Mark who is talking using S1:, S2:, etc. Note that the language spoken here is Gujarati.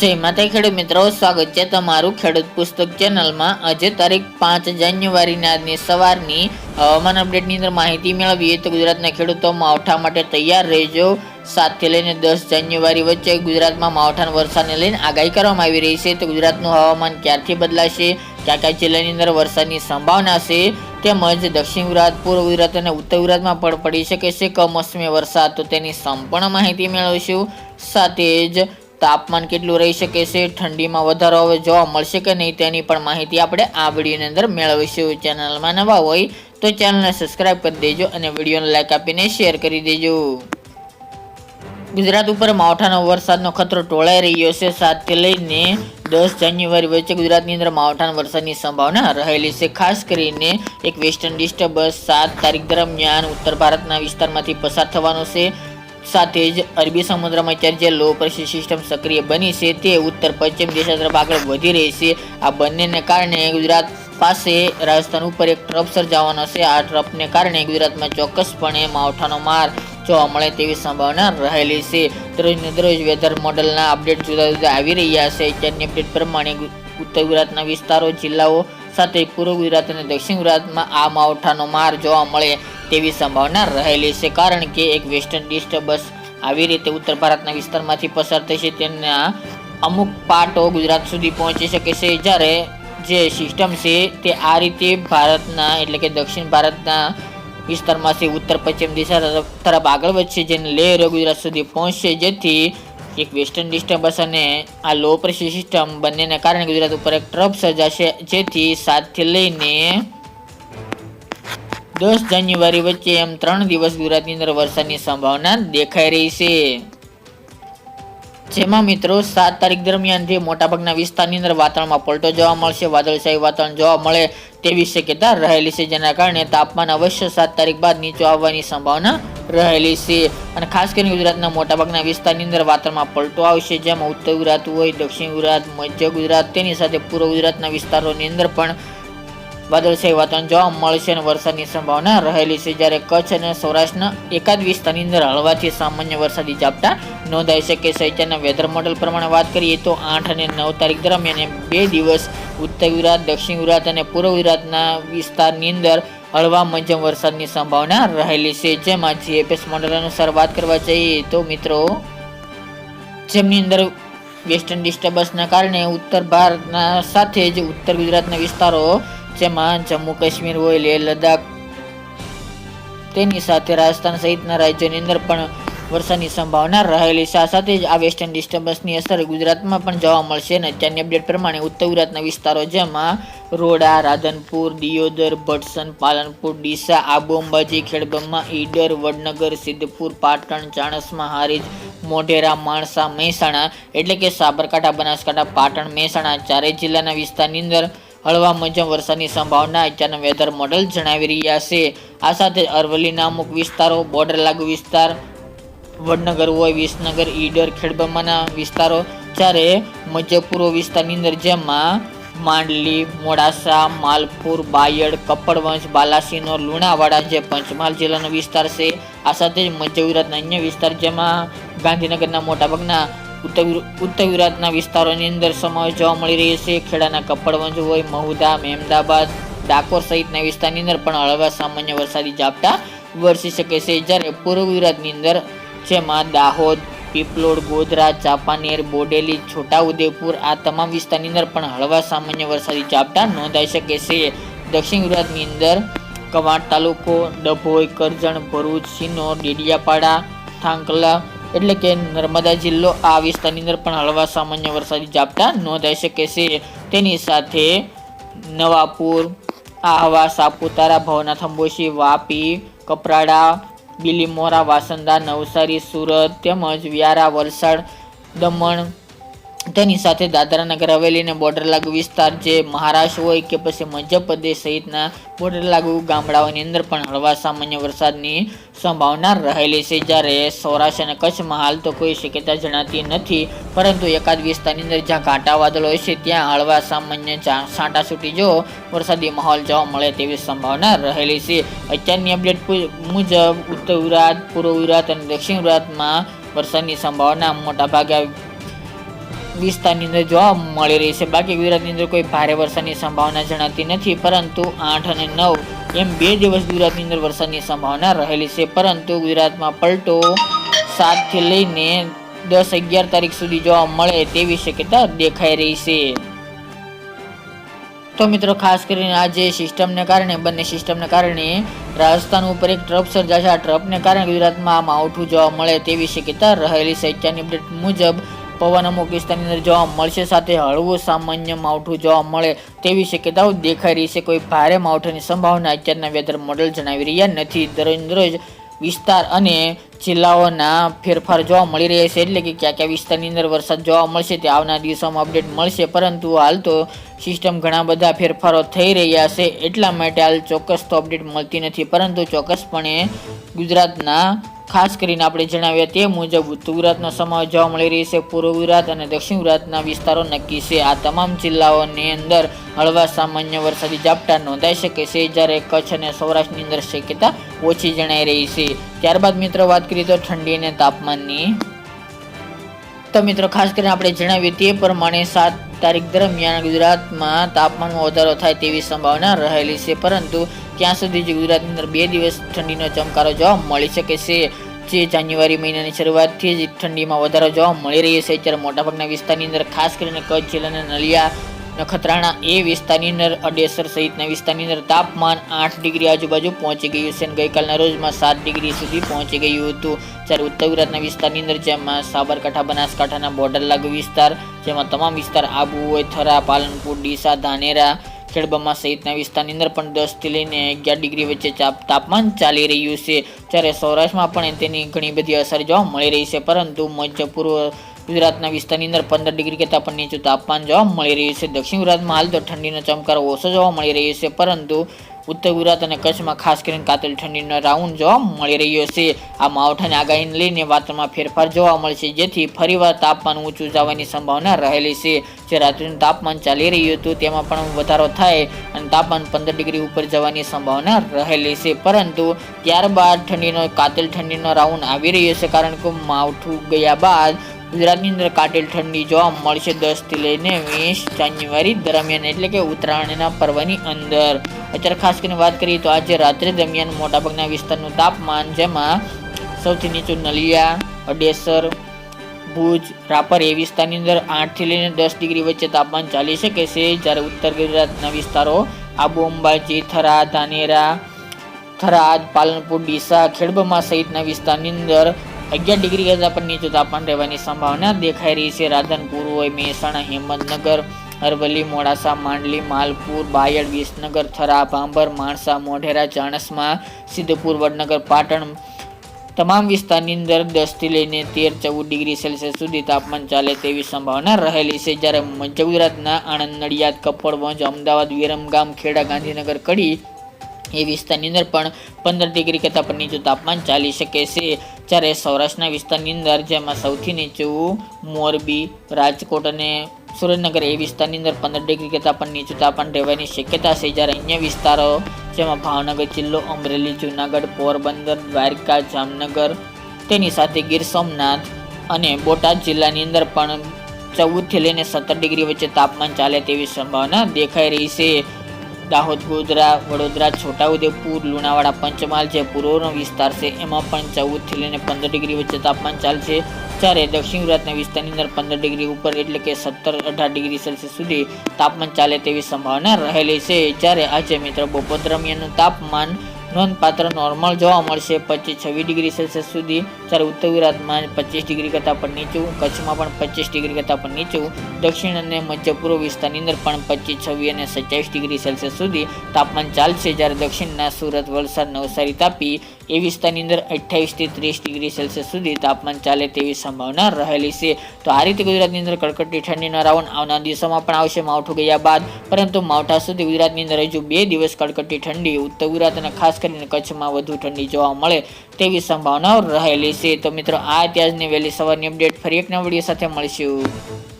S1: જય માતા ખેડૂત મિત્રો, સ્વાગત છે તમારું ખેડૂત પુસ્તક ચેનલમાં. આજે તારીખ પાંચ જાન્યુઆરીના આજની સવારની હવામાન અપડેટની અંદર માહિતી મેળવીએ તો ગુજરાતના ખેડૂતો માવઠા માટે તૈયાર રહેજો. સાતથી લઈને દસ જાન્યુઆરી વચ્ચે ગુજરાતમાં માવઠાના વરસાદને લઈને આગાહી કરવામાં આવી રહી છે. તો ગુજરાતનું હવામાન ક્યારથી બદલાશે? કયા કયા જિલ્લાની અંદર વરસાદની સંભાવના છે? તેમજ દક્ષિણ ગુજરાત, પૂર્વ ગુજરાત અને ઉત્તર ગુજરાતમાં પણ પડી શકે છે કમોસમી વરસાદ. તો તેની સંપૂર્ણ માહિતી મેળવીશું. સાથે જ તાપમાન કેટલું રહી શકે છે, ઠંડીમાં વધારો હવે જોવા મળશે કે નહીં તેની પણ માહિતી આપણે આ વિડીયોની અંદર મેળવીશું. ચેનલમાં નવા હોય તો ચેનલને સબસ્ક્રાઇબ કરી દેજો અને વિડીયોને લાઇક આપીને શેર કરી દેજો. ગુજરાત ઉપર માવઠાનો વરસાદનો ખતરો ટોળાઈ રહ્યો છે. સાતથી લઈને દસ જાન્યુઆરી વચ્ચે ગુજરાતની અંદર માવઠાના વરસાદની સંભાવના રહેલી છે. ખાસ કરીને એક વેસ્ટર્ન ડિસ્ટર્બન્સ સાત તારીખ દરમિયાન ઉત્તર ભારતના વિસ્તારમાંથી પસાર થવાનો છે. સાથે જ અરબી સમુદ્રમાં અત્યારે જે લો પ્રેશર સિસ્ટમ સક્રિય બની છે તે ઉત્તર પશ્ચિમ દિશા તરફ આગળ વધી રહી છે. આ બંનેને કારણે ગુજરાત પાસે રાજસ્થાન ઉપર એક ટ્રપ સર્જાવાનો છે. આ ટ્રપને કારણે ગુજરાતમાં ચોક્કસપણે માવઠાનો માર જોવા મળે તેવી સંભાવના રહેલી છે. દરરોજને દરરોજ વેધર મોડલના અપડેટ જુદા જુદા આવી રહ્યા છે. અત્યારની અપડેટ પ્રમાણે ઉત્તર ગુજરાતના વિસ્તારો, જિલ્લાઓ સાથે પૂર્વ ગુજરાત અને દક્ષિણ ગુજરાતમાં આ માવઠાનો માર જોવા મળે. તેવી સંભાવના રહેલી છે કારણ કે એક વેસ્ટર્ન ડિસ્ટર્બન્સ આવી રીતે ઉત્તર ભારતના વિસ્તારમાંથી પસાર થશે તેના અમુક પાર્ટો ગુજરાત સુધી પહોંચી શકે છે જ્યારે જે સિસ્ટમ છે તે આ રીતે ભારતના એટલે કે દક્ષિણ ભારતના વિસ્તારમાંથી ઉત્તર પશ્ચિમ દિશા તરફ આગળ વધશે જેને લેર ગુજરાત સુધી પહોંચશે. જેથી એક વેસ્ટર્ન ડિસ્ટર્બન્સ અને આ લો પ્રેશર સિસ્ટમ બંનેને કારણે ગુજરાત ઉપર એક ટ્રફ સર્જાશે. જેથી સાતથી લઈને દસ જાન્યુઆરી વચ્ચે એમ ત્રણ દિવસ ગુજરાતની અંદર વરસાદની સંભાવના દેખાઈ રહી છે. જેમાં મિત્રો, સાત તારીખ દરમિયાન જે મોટાભાગના વિસ્તારની અંદર વાતાવરણમાં પલટો જોવા મળશે, વાદળછાયું વાતાવરણ જોવા મળે તેવી શક્યતા રહેલી છે, જેના કારણે તાપમાન અવશ્ય સાત તારીખ બાદ નીચો આવવાની સંભાવના રહેલી છે. અને ખાસ કરીને ગુજરાતના મોટાભાગના વિસ્તારની અંદર વાતાવરણમાં પલટો આવશે, જેમાં ઉત્તર ગુજરાત હોય, દક્ષિણ ગુજરાત, મધ્ય ગુજરાત, તેની સાથે પૂર્વ ગુજરાતના વિસ્તારોની અંદર પણ વાદળછાયું વાતાવરણ જોવા મળશે અને વરસાદની સંભાવના રહેલી છે. જ્યારે કચ્છ અને સૌરાષ્ટ્રના એકાદ વિસ્તારની અંદર હળવાથી સામાન્ય વરસાદી ઝાપટા નોંધાઈ શકે છે. અત્યારના વેધર મોડલ પ્રમાણે વાત કરીએ તો આઠ અને નવ તારીખ દરમિયાન બે દિવસ ઉત્તર ગુજરાત, દક્ષિણ ગુજરાત અને પૂર્વ ગુજરાતના વિસ્તારની અંદર હળવા મધ્યમ વરસાદની સંભાવના રહેલી છે. જેમાં જીએપીએસ મોડલ અનુસાર વાત કરવા જઈએ તો મિત્રો, જેમની અંદર વેસ્ટર્ન ડિસ્ટર્બન્સના કારણે ઉત્તર ભારતના સાથે જ ઉત્તર ગુજરાતના વિસ્તારો જેમાં જમ્મુ કાશ્મીર હોય, લેહ લદ્દાખ, તેની સાથે રાજસ્થાન સહિતના રાજ્યોની અંદર પણ વરસાદની સંભાવના રહેલી છે. સાથે જ આ વેસ્ટર્ન ડિસ્ટર્બન્સની અસર ગુજરાતમાં પણ જોવા મળશે અને અત્યારની અપડેટ પ્રમાણે ઉત્તર ગુજરાતના વિસ્તારો જેમાં રોડા, રાધનપુર, દિયોદર, ભટસન, પાલનપુર, ડીસા આબુ અંબાજી ખેડબ્રહ્મા, ઈડર, વડનગર, સિદ્ધપુર, પાટણ ચાણસ્મા હારીજ મોઢેરા, માણસા, મહેસાણા, એટલે કે સાબરકાંઠા, બનાસકાંઠા, પાટણ, મહેસાણા, ચારેય જિલ્લાના વિસ્તારની અંદર હળવા મધ્યમ વરસાદની સંભાવના અત્યારના વેધર મોડલ જણાવી રહ્યા છે. આ સાથે અરવલ્લીના અમુક વિસ્તારો બોર્ડર લાગુ વિસ્તાર, વડનગર હોય વિસનગર, ઈડર ખેડબ્રહ્માના વિસ્તારો જ્યારે મધ્ય પૂર્વ વિસ્તારની અંદર જેમાં માંડલી, મોડાસા, માલપુર, બાયડ, કપડવંશ બાલાસીનો લુણાવાડા જે પંચમહાલ જિલ્લાનો વિસ્તાર છે. આ સાથે જ મધ્ય ગુજરાતના અન્ય વિસ્તાર જેમાં ગાંધીનગરના મોટાભાગના ઉત્તર ગુજરાતના વિસ્તારોની અંદર સમાવેશ જોવા મળી રહ્યો છે. ખેડાના કપડવંજ હોય મહુદા મહેમદાબાદ, ડાકોર સહિતના વિસ્તારની અંદર પણ હળવા સામાન્ય વરસાદી ઝાપટા વરસી શકે છે. જ્યારે પૂર્વ ગુજરાતની અંદર જેમાં દાહોદ, પીપલોડ, ગોધરા, ચાંપાનેર, બોડેલી, છોટાઉદેપુર આ તમામ વિસ્તારની અંદર પણ હળવા સામાન્ય વરસાદી ઝાપટા નોંધાઈ શકે છે. દક્ષિણ ગુજરાતની અંદર કવાંટ તાલુકો, ડભોઈ, કરજણ, ભરૂચ, સિનોર, ડેડિયાપાડા, થાંકલા એટલે કે નર્મદા જિલ્લો આ વિસ્તારની અંદર પણ હળવા સામાન્ય વરસાદી ઝાપટા નોંધાઈ શકે છે. તેની સાથે નવાપુર, આહવા, સાપુતારા ભવનાથ અંબોશી વાપી, કપરાડા, બિલીમોરા, વાસંદા, નવસારી, સુરત તેમજ વ્યારા, વલસાડ, દમણ તેની સાથે દાદરા નગર હવેલીને બોર્ડર લાગુ વિસ્તાર જે મહારાષ્ટ્ર હોય કે પછી મધ્યપ્રદેશ સહિતના બોર્ડર લાગુ ગામડાઓની અંદર પણ હળવા સામાન્ય વરસાદની સંભાવના રહેલી છે. જ્યારે સૌરાષ્ટ્ર અને કચ્છમાં હાલ તો કોઈ શક્યતા જણાતી નથી, પરંતુ એકાદ વિસ્તારની અંદર જ્યાં ઘાટા વાદળો હોય છે, ત્યાં હળવા સામાન્ય છાંટાછૂટી જો વરસાદી માહોલ જોવા મળે તેવી સંભાવના રહેલી છે. અત્યારની અપડેટ મુજબ ઉત્તર ગુજરાત, પૂર્વ ગુજરાત અને દક્ષિણ ગુજરાતમાં વરસાદની સંભાવના મોટાભાગે વિસ્તારની અંદર જોવા મળી રહી છે. બાકી ગુજરાતની અંદર કોઈ ભારે વરસાદની સંભાવના જણાતી નથી, પરંતુ આઠ અને નવ એમ બે દિવસ ગુજરાતની અંદર વરસાદની સંભાવના રહેલી છે. પરંતુ ગુજરાતમાં પલટો સાતથી લઈને દસ અગિયાર તારીખ સુધી જોવા મળે તેવી શક્યતા દેખાઈ રહી છે. તો મિત્રો, ખાસ કરીને આ જે સિસ્ટમને કારણે, બંને સિસ્ટમને કારણે રાજસ્થાન ઉપર એક ટ્રપ સર્જાશે. આ ટ્રપને કારણે ગુજરાતમાં આ માવઠું જોવા મળે તેવી શક્યતા રહેલી છે. અત્યારની અપડેટ મુજબ પવન અમુક વિસ્તારની અંદર જોવા મળશે, સાથે હળવું સામાન્ય માવઠું જોવા મળે તેવી શક્યતાઓ દેખાઈ રહી છે. કોઈ ભારે માવઠાની સંભાવના અત્યારના વેધર મોડલ જણાવી રહ્યા નથી. દરરોજ વિસ્તાર અને જિલ્લાઓના ફેરફાર જોવા મળી રહ્યા છે. એટલે કે કયા કયા વિસ્તારની અંદર વરસાદ જોવા મળશે તે આવનાર દિવસોમાં અપડેટ મળશે. પરંતુ હાલ તો સિસ્ટમ ઘણા બધા ફેરફારો થઈ રહ્યા છે. એટલા માટે હાલ ચોક્કસ તો અપડેટ મળતી નથી. પરંતુ ચોક્કસપણે ગુજરાતના ખાસ કરીને આપણે જણાવ્યા તે મુજબ ઉત્તર ગુજરાતનો સમાવેશ જોવા મળી રહી છે. પૂર્વ ગુજરાત અને દક્ષિણ ગુજરાતના વિસ્તારો નક્કી છે. આ તમામ જિલ્લાઓની અંદર હળવા સામાન્ય વરસાદી ઝાપટા નોંધાઈ શકે છે, જ્યારે કચ્છ અને સૌરાષ્ટ્રની અંદર શક્યતા ઓછી જણાઈ રહી છે. ત્યારબાદ મિત્રો વાત કરીએ તો ઠંડી અને તાપમાનની. તો મિત્રો ખાસ કરીને આપણે જણાવીએ તે પ્રમાણે સાત તારીખ દરમિયાન ગુજરાતમાં તાપમાનમાં વધારો થાય તેવી સંભાવના રહેલી છે. પરંતુ ત્યાં સુધી જે ગુજરાતની અંદર બે દિવસ ઠંડીનો ચમકારો જોવા મળી શકે છે. જે જાન્યુઆરી મહિનાની શરૂઆતથી જ ઠંડીમાં વધારો જોવા મળી રહ્યો છે. ત્યારે મોટાભાગના વિસ્તારની અંદર ખાસ કરીને કચ્છ જિલ્લાના નલિયા નખત્રાણા એ વિસ્તારની અંદર અડેસર સહિતના વિસ્તારની અંદર તાપમાન આઠ ડિગ્રી આજુબાજુ પહોંચી ગયું છે અને ગઈકાલના રોજમાં સાત ડિગ્રી સુધી પહોંચી ગયું હતું. જ્યારે ઉત્તર ગુજરાતના વિસ્તારની અંદર જેમાં સાબરકાંઠા, બનાસકાંઠાના બોર્ડર લાગુ વિસ્તાર, જેમાં તમામ વિસ્તાર આબુ હોય થરા પાલનપુર, ડીસા, ધાનેરા ખેડબમા સહિતના વિસ્તારની અંદર પણ દસથી લઈને અગિયાર ડિગ્રી વચ્ચે તાપમાન ચાલી રહ્યું છે. જ્યારે સૌરાષ્ટ્રમાં પણ તેની ઘણી બધી અસર જોવા મળી રહી છે. પરંતુ મધ્ય પૂર્વ ગુજરાતના વિસ્તારની અંદર પંદર ડિગ્રી કરતાં પણ નીચું તાપમાન જોવા મળી રહ્યું છે. દક્ષિણ ગુજરાતમાં હાલ તો ઠંડીનો ચમકારો ઓછો જોવા મળી રહ્યો છે. પરંતુ ઉત્તર ગુજરાત અને કચ્છમાં ખાસ કરીને કાતલ ઠંડીનો રાઉન્ડ જોવા મળી રહ્યો છે. આ માવઠાની આગાહીને લઈને વાતાવરણમાં ફેરફાર જોવા મળશે જેથી ફરીવાર તાપમાન ઊંચું જવાની સંભાવના રહેલી છે. જે રાત્રિનું તાપમાન ચાલી રહ્યું હતું, તેમાં પણ વધારો થાય અને તાપમાન પંદર ડિગ્રી ઉપર જવાની સંભાવના રહેલી છે. પરંતુ ત્યારબાદ ઠંડીનો, કાતિલ ઠંડીનો રાઉન્ડ આવી રહ્યો છે, કારણ કે માવઠું ગયા બાદ ગુજરાતની અંદર કાટેલ ઠંડી જોવા મળશે દસથી લઈને વીસ જાન્યુઆરી દરમિયાન, એટલે કે ઉત્તરાયણના પર્વની અંદર. અત્યારે ખાસ કરીને વાત કરીએ તો આજે રાત્રે દરમિયાન મોટાભાગના વિસ્તારનું તાપમાન, જેમાં સૌથી નીચું નલિયા, અડેસર, ભુજ, રાપર એ વિસ્તારની અંદર આઠથી લઈને દસ ડિગ્રી વચ્ચે તાપમાન ચાલી શકે છે. જ્યારે ઉત્તર ગુજરાતના વિસ્તારો આબુ અંબાજી થરા ધાનેરા, થરાદ, પાલનપુર, ડીસા, ખેડબમા સહિતના વિસ્તારની અંદર અગિયાર ડિગ્રી કરતાં પણ નીચું તાપમાન રહેવાની સંભાવના દેખાઈ રહી છે. રાધનપુર, હોય મહેસાણા, હિંમતનગર, અરવલ્લી, મોડાસા, માંડલી, માલપુર, બાયડ, વિસનગર, થરા, ભાંભર, માણસા, મોઢેરા, ચાણસમા, સિદ્ધપુર, વડનગર, પાટણ તમામ વિસ્તારની અંદર દસથી લઈને તેર, ચૌદ ડિગ્રી સેલ્સિયસ સુધી તાપમાન ચાલે તેવી સંભાવના રહેલી છે. જ્યારે મધ્ય ગુજરાતના આણંદ, નડિયાદ, કપડવંજ, અમદાવાદ, વિરમગામ, ખેડા, ગાંધીનગર, કડી એ વિસ્તારની અંદર પણ પંદર ડિગ્રી કરતાં પણ નીચું તાપમાન ચાલી શકે છે. જ્યારે સૌરાષ્ટ્રના વિસ્તારની અંદર, જેમાં સૌથી નીચું મોરબી, રાજકોટ અને સુરેન્દ્રનગર એ વિસ્તારની અંદર પંદર ડિગ્રી કરતાં પણ નીચું તાપમાન રહેવાની શક્યતા છે. જ્યારે અન્ય વિસ્તારો, જેમાં ભાવનગર જિલ્લો, અમરેલી, જૂનાગઢ, પોરબંદર, દ્વારકા, જામનગર, તેની સાથે ગીર સોમનાથ અને બોટાદ જિલ્લાની અંદર પણ ચૌદથી લઈને સત્તર ડિગ્રી વચ્ચે તાપમાન ચાલે તેવી સંભાવના દેખાઈ રહી છે. દાહોદ, ગોધરા, વડોદરા, છોટાઉદેપુર, લુણાવાડા, પંચમહાલ જે પૂર્વનો વિસ્તાર છે, એમાં પણ ચૌદથી લઈને પંદર ડિગ્રી વચ્ચે તાપમાન ચાલશે. જ્યારે દક્ષિણ ગુજરાતના વિસ્તારની અંદર પંદર ડિગ્રી ઉપર એટલે કે સત્તર અઢાર ડિગ્રી સેલ્સિયસ સુધી તાપમાન ચાલે તેવી સંભાવના રહેલી છે. જ્યારે આજે મિત્ર બપોર દરમિયાનનું તાપમાન નોંધપાત્ર નોર્મલ જોવા મળશે. પચીસ છવ્વીસ ડિગ્રી સેલ્સિયસ સુધી. જ્યારે ઉત્તર ગુજરાતમાં પચીસ ડિગ્રી કરતાં પણ નીચું, કચ્છમાં પણ પચીસ ડિગ્રી કરતાં પણ નીચું, દક્ષિણ અને મધ્ય પૂર્વ વિસ્તારની અંદર પણ પચીસ છવ્વીસ અને સત્યાવીસ ડિગ્રી સેલ્સિયસ સુધી તાપમાન ચાલશે. જ્યારે દક્ષિણના સુરત, વલસાડ, નવસારી તાપી એ વિસ્તારની અંદર અઠ્યાવીસથી ત્રીસ ડિગ્રી સેલ્સિયસ સુધી તાપમાન ચાલે તેવી સંભાવના રહેલી છે. તો આ રીતે ગુજરાતની અંદર કડકડતી ઠંડીનો રાઉન્ડ આવનાર દિવસોમાં પણ આવશે. માવઠું ગયા બાદ, પરંતુ માવઠા સુધી ગુજરાતની અંદર હજુ બે દિવસ કડકડતી ઠંડી, ઉત્તર ગુજરાત અને ખાસ કરીને કચ્છમાં વધુ ઠંડી જોવા મળે તેવી સંભાવનાઓ રહેલી છે. તો મિત્રો, આ ત્યાજની વહેલી સવારની અપડેટ. ફરી એક નવા સાથે મળીશું.